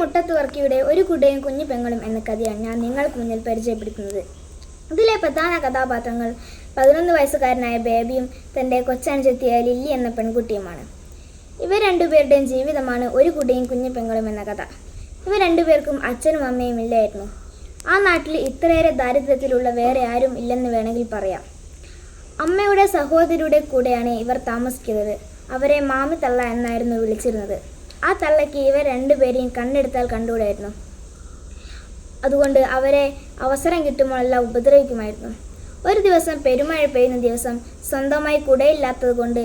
മുട്ടത്ത് വർക്കിയുടെ ഒരു കുടയും കുഞ്ഞു പെങ്ങളും എന്ന കഥയാണ് ഞാൻ നിങ്ങൾക്ക് മുന്നിൽ പരിചയപ്പെടുത്തുന്നത്. ഇതിലെ പ്രധാന കഥാപാത്രങ്ങൾ പതിനൊന്ന് വയസ്സുകാരനായ ബേബിയും തന്റെ കൊച്ചനുജത്തിയ ലില്ലി എന്ന പെൺകുട്ടിയുമാണ്. ഇവ രണ്ടുപേരുടെയും ജീവിതമാണ് ഒരു കുടയും കുഞ്ഞു പെങ്ങളും എന്ന കഥ. ഇവ രണ്ടുപേർക്കും അച്ഛനും അമ്മയും ഇല്ലായിരുന്നു. ആ നാട്ടിൽ ഇത്രയേറെ ദാരിദ്ര്യത്തിലുള്ള വേറെ ആരും ഇല്ലെന്ന് വേണമെങ്കിൽ പറയാം. അമ്മയുടെ സഹോദരിയുടെ കൂടെയാണ് ഇവർ താമസിക്കുന്നത്. അവരെ മാമി തള്ള എന്നായിരുന്നു വിളിച്ചിരുന്നത്. ആ തള്ളയ്ക്ക് ഇവർ രണ്ടുപേരെയും കണ്ണെടുത്താൽ കണ്ടുകൂടായിരുന്നു. അതുകൊണ്ട് അവരെ അവസരം കിട്ടുമ്പോഴെല്ലാം ഉപദ്രവിക്കുമായിരുന്നു. ഒരു ദിവസം പെരുമഴ പെയ്യുന്ന ദിവസം സ്വന്തമായി കുടയില്ലാത്തത് കൊണ്ട്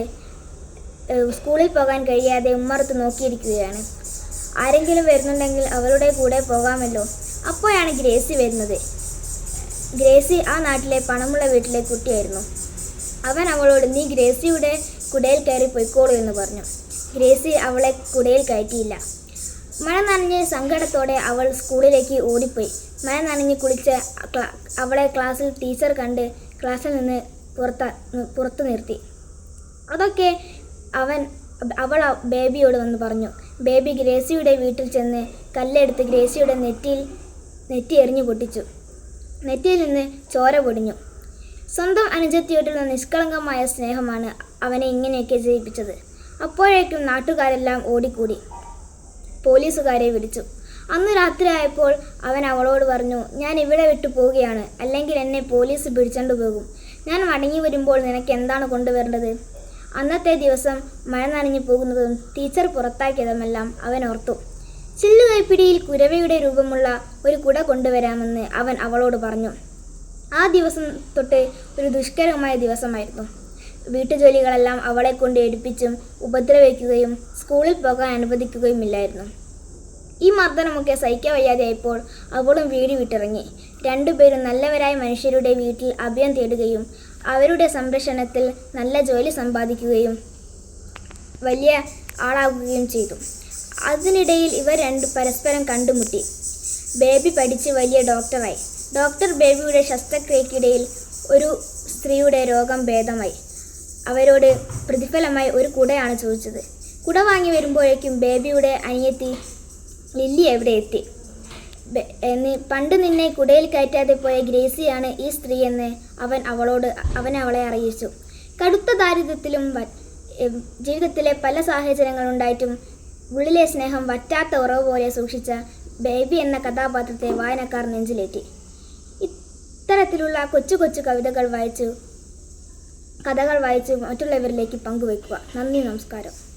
സ്കൂളിൽ പോകാൻ കഴിയാതെ ഉമ്മറത്ത് നോക്കിയിരിക്കുകയാണ്. ആരെങ്കിലും വരുന്നുണ്ടെങ്കിൽ അവരുടെ കൂടെ പോകാമല്ലോ. അപ്പോഴാണ് ഗ്രേസി വരുന്നത്. ഗ്രേസി ആ നാട്ടിലെ പണമുള്ള വീട്ടിലെ കുട്ടിയായിരുന്നു. അവൻ അവളോട് നീ ഗ്രേസിയുടെ കുടയിൽ കയറി പൊയ്ക്കോളൂ എന്ന് പറഞ്ഞു. ഗ്രേസി അവളെ കുടയിൽ കയറ്റിയില്ല. മഴ നനഞ്ഞ് സങ്കടത്തോടെ അവൾ സ്കൂളിലേക്ക് ഓടിപ്പോയി. മഴ നനഞ്ഞ് കുളിച്ച് അവളെ ക്ലാസ്സിൽ ടീച്ചർ കണ്ട് ക്ലാസ്സിൽ നിന്ന് പുറത്ത പുറത്തു നിർത്തി. അതൊക്കെ അവൻ അവൾ ബേബിയോട് വന്ന് പറഞ്ഞു. ബേബി ഗ്രേസിയുടെ വീട്ടിൽ ചെന്ന് കല്ലെടുത്ത് ഗ്രേസിയുടെ നെറ്റിയിൽ നെറ്റി എറിഞ്ഞു പൊട്ടിച്ചു. നെറ്റിയിൽ നിന്ന് ചോര പൊടിഞ്ഞു. സ്വന്തം അനുജത്തിയോട്ടുള്ള നിഷ്കളങ്കമായ സ്നേഹമാണ് അവനെ ഇങ്ങനെയൊക്കെ ജയിപ്പിച്ചത്. അപ്പോഴേക്കും നാട്ടുകാരെല്ലാം ഓടിക്കൂടി. പോലീസുകാരെ വിളിച്ചു. അന്ന് രാത്രിയായപ്പോൾ അവൻ അവളോട് പറഞ്ഞു ഞാൻ ഇവിടെ വിട്ടു പോവുകയാണ്. അല്ലെങ്കിൽ എന്നെ പോലീസ് പിടിച്ചോണ്ട് പോകും. ഞാൻ മടങ്ങി വരുമ്പോൾ നിനക്ക് എന്താണ് കൊണ്ടുവരേണ്ടത്? അന്നത്തെ ദിവസം മഴ നനഞ്ഞു പോകുന്നതും ടീച്ചർ പുറത്താക്കിയതുമെല്ലാം അവൻ ഓർത്തു. ചില്ലുകൈപ്പിടിയിൽ കുരവയുടെ രൂപമുള്ള ഒരു കുട കൊണ്ടുവരാമെന്ന് അവൻ അവളോട് പറഞ്ഞു. ആ ദിവസം തൊട്ട് ഒരു ദുഷ്കരമായ ദിവസമായിരുന്നു. വീട്ടുജോലികളെല്ലാം അവളെ കൊണ്ട് എടുപ്പിച്ചും ഉപദ്രവിക്കുകയും സ്കൂളിൽ പോകാൻ അനുവദിക്കുകയും അനുവദിക്കുകയുമില്ലായിരുന്നു ഈ മർദ്ദനമൊക്കെ സഹിക്കാൻ വയ്യാതെയായപ്പോൾ അവളും വീട് വിട്ടിറങ്ങി. രണ്ടുപേരും നല്ലവരായ മനുഷ്യരുടെ വീട്ടിൽ അഭയം തേടുകയും അവരുടെ സംരക്ഷണത്തിൽ നല്ല ജോലി സമ്പാദിക്കുകയും വലിയ ആളാകുകയും ചെയ്തു. അതിനിടയിൽ ഇവർ രണ്ട് പരസ്പരം കണ്ടുമുട്ടി. ബേബി പഠിച്ച് വലിയ ഡോക്ടറായി. ഡോക്ടർ ബേബിയുടെ ശസ്ത്രക്രിയക്കിടയിൽ ഒരു സ്ത്രീയുടെ രോഗം ഭേദമായി. അവരോട് പ്രതിഫലമായി ഒരു കുടയാണ് ചോദിച്ചത്. കുട വാങ്ങി വരുമ്പോഴേക്കും ബേബിയുടെ അനിയത്തി ലില്ലി എവിടെ എത്തി? എന്ന് പണ്ട് നിന്നെ കുടയിൽ കയറ്റാതെ പോയ ഗ്രേസിയാണ് ഈ സ്ത്രീ എന്ന് അവൻ അവളോട് അവൻ അവളെ അറിയിച്ചു. കടുത്ത ദാരിദ്ര്യത്തിലും ജീവിതത്തിലെ പല സാഹചര്യങ്ങളുണ്ടായിട്ടും ഉള്ളിലെ സ്നേഹം വറ്റാത്ത ഉറവ് പോലെ സൂക്ഷിച്ച ബേബി എന്ന കഥാപാത്രത്തെ വായനക്കാർ നെഞ്ചിലേറ്റി. ഇത്തരത്തിലുള്ള കൊച്ചു കൊച്ചു കവിതകൾ വായിച്ചു കഥകൾ വായിച്ച് മറ്റുള്ളവരിലേക്ക് പങ്കുവയ്ക്കുക. നന്ദി നമസ്കാരം.